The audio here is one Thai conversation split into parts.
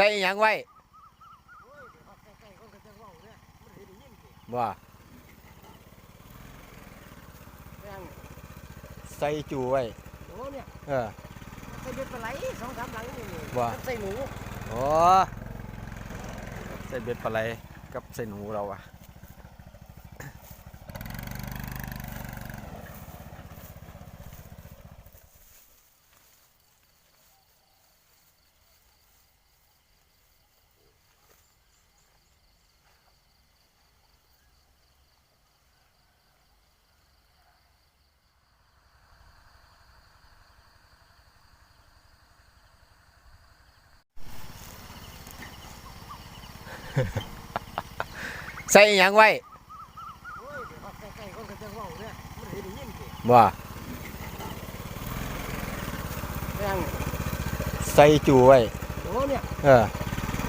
ส่อิหยังไว้บ่ใส่จูไว้โอ้เนี่ยเออใส่เบ็ดปลาไหลสองสามหลังนี่ว่าใส่หนูโอ้ใส่เบ็ดปลาไหลกับใส่หนูเราอะ ใส่อิหยังไว้โอ้ยเดี๋ยวเขาใกล้ๆคนก็จะเว่าเนี่ยมันเห็นได้ยินสิบ่แม่งใส่จูไว้โอ้เนี่ยเออ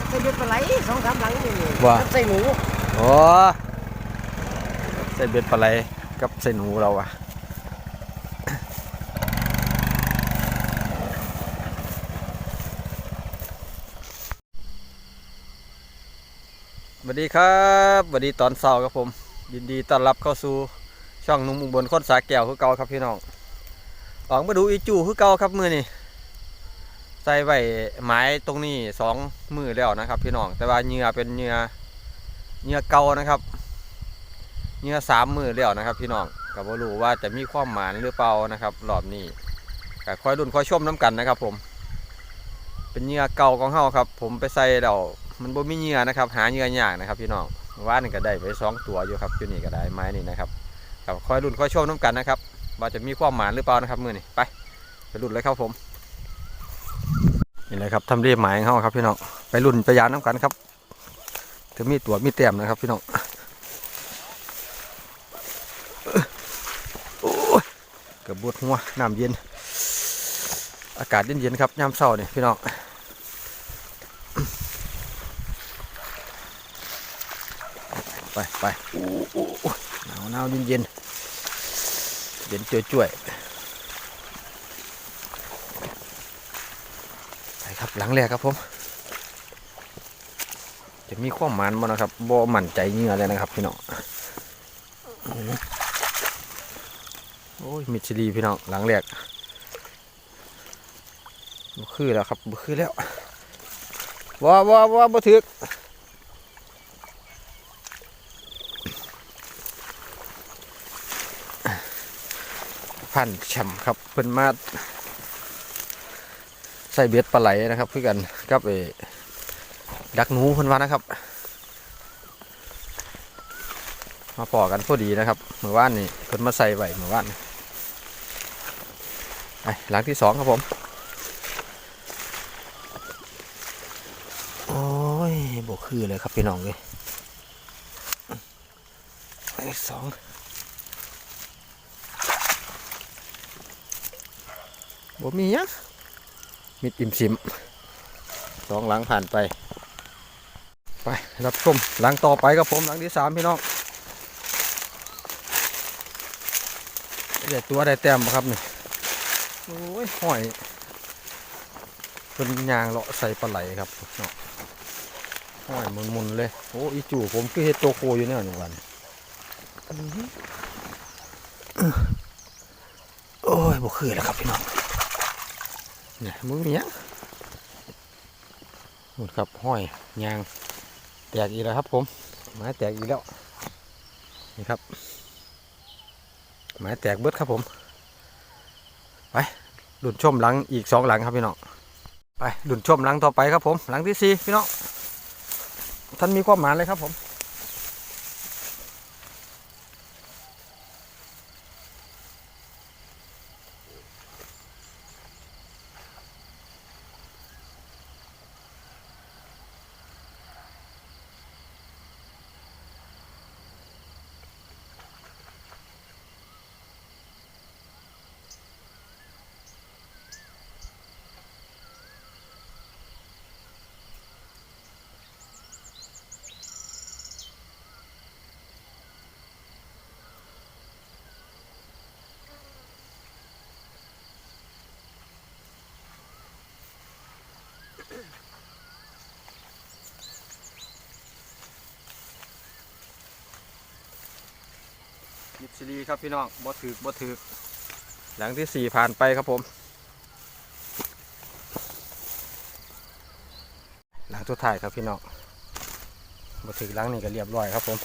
ใส่เบ็ดปลาไหลสองสามหลังนี่ว่าใส่หนูโอ้ใส่เบ็ดปลาไหลกับใส่หนูเราอะ วัสดีครับสวัสดีตอนเช้าครับผม ยินดีต้อนรับเข้าสู่ช่องนุ่มอุบลคนสาแก้วคือเก่าครับพี่น้องออกมาดูอีจูคือเก่าครับมือนี่ใส่ไว้ไม้ตรงนี้สองมือแล้วนะครับ พี่น้องแต่ว่าเหงื่อเป็นเหงื่อเหงื่อเก่านะครับเหงื่อสามมือแล้วนะครับ พี่น้องก็บ่รู้ว่าจะมีความหมานหรือเปล่านะครับรอบนี้ก็คอยดุนคอยชมน้กันนะครับ ผม เป็นเหงื่อเก่าของเฮาครับ ผมไปใส่แล้ว มันบ่มีเหงื่อนะครับ หาเหงื่อยากนะครับพี่น้องว่านี่ก็ได้ไปสองตัวอยู่ครับอยู่นี่ก็ได้ไม้นี่นะครับครับคอยดุนคอยชมน้กันนะครับว่าจะมีความหมานหรือเปล่านะครับมือนี่ไปไปลุ้นเลยครับผมนี่เลยครับทำเรียบหมายเขาครับพี่น้องไปลุ้นไปยานน้ำกันครับถึงมีตัวมีเต็มนะครับพี่น้องเกือบบดหัวน้ำเย็น อากาศเย็นๆครับยามเช้านี่พี่น้อง ไปไปหนาวหนาวเย็นเย็นเย็นจ่วยๆไปครับหลังแรกครับผม จะมีความมันบ่นะครับบ่มั่นใจเหงื่อเลยนะครับพี่น้องโอ้ยมิชลีพี่น้องหลังแรกบ่คือแล้วครับบ่คือแล้วว้าว้าว้าบ่ถึก พันแชมป์ครับเพิ่นมาใส่เบ็ดปลาไหลนะครับเพื่อกันกับเอดักหนูเพิ่นว่านะครับ มาปอกันพอดีนะครับเมื่อวานนี่เพิ่นมาใส่ไว้เมื่อวานไปหลังที่สองครับผม โอ้ยบกคือเลยครับพี่น้องเลยหลังที่สอง บ่มียังมิดอิ่มซิมสองหลังผ่านไป ไปรับชมหลังต่อไปครับผมหลังที่สามพี่น้องได้ตัวได้แต้มครับนี่โอ้ยห้อยเป็นยางเลาะใส่ปลาไหลครับเนาะห้อยมุนๆเลยโอ้อีจู่ผมคือเฮ็ดโตโคอยู่เนี่ยหนึ่งวันโอ้ยบ่คือแล้วครับพี่น้อง เนี่ยมึงมีหยังหมดครับห้อยยางแตกอีกแล้วครับ ผมไม้แตกอีกแล้วนี่ครับไม้แตกเบิดครับผม ไปดุนชมหลังอีกสองหลังครับพี่น้องไปดุนชมหลังต่อไปครับผม หลังที่สี่พี่น้องท่านมีความหมายเลยครับผม ซีรีครับพี่น้องบอถือบอถือหลังที่สี่ผ่านไปครับผม หลังทุดท้ายครับพี่น้องบอถือหลังนี้ก็เรียบร้อยครับผม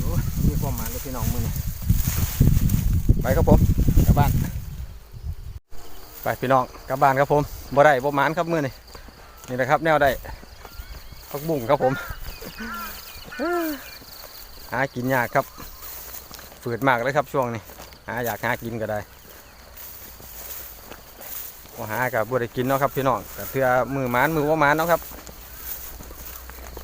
โอ้ยมีความหมายเลย พี่น้องมือนี่ไปครับผมกลับบ้าน ไปพี่น้องกลับบ้านครับผมบ่ได้บ่หมานครับมือนี่นี่แหละครับ แนวได้พักบุ้งครับผม หากินยากครับ ฝืดมากเลยครับช่วงนี้หาอยากหากินก็ได้ว่าหากับบ่ได้กินเนาะครับพี่น้องแต่เพื่อมือหมานมือว่าหมานเนาะครับ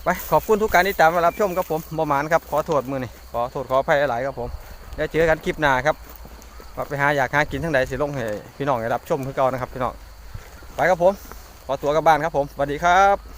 ไปขอบคุณทุกการที่ตามมารับชมครับผมบอมานครับขอโทษมือนี่ขอโทษขออภัยหลายครับผมแล้วเจอกันคลิปหน้าครับว่าไปหาอยากหากินทั้งใดสิลงให้พี่น้องได้รับชมคือเก่านะครับพี่น้องไปครับผมขอตัวกลับบ้านครับผมสวัสดีครับ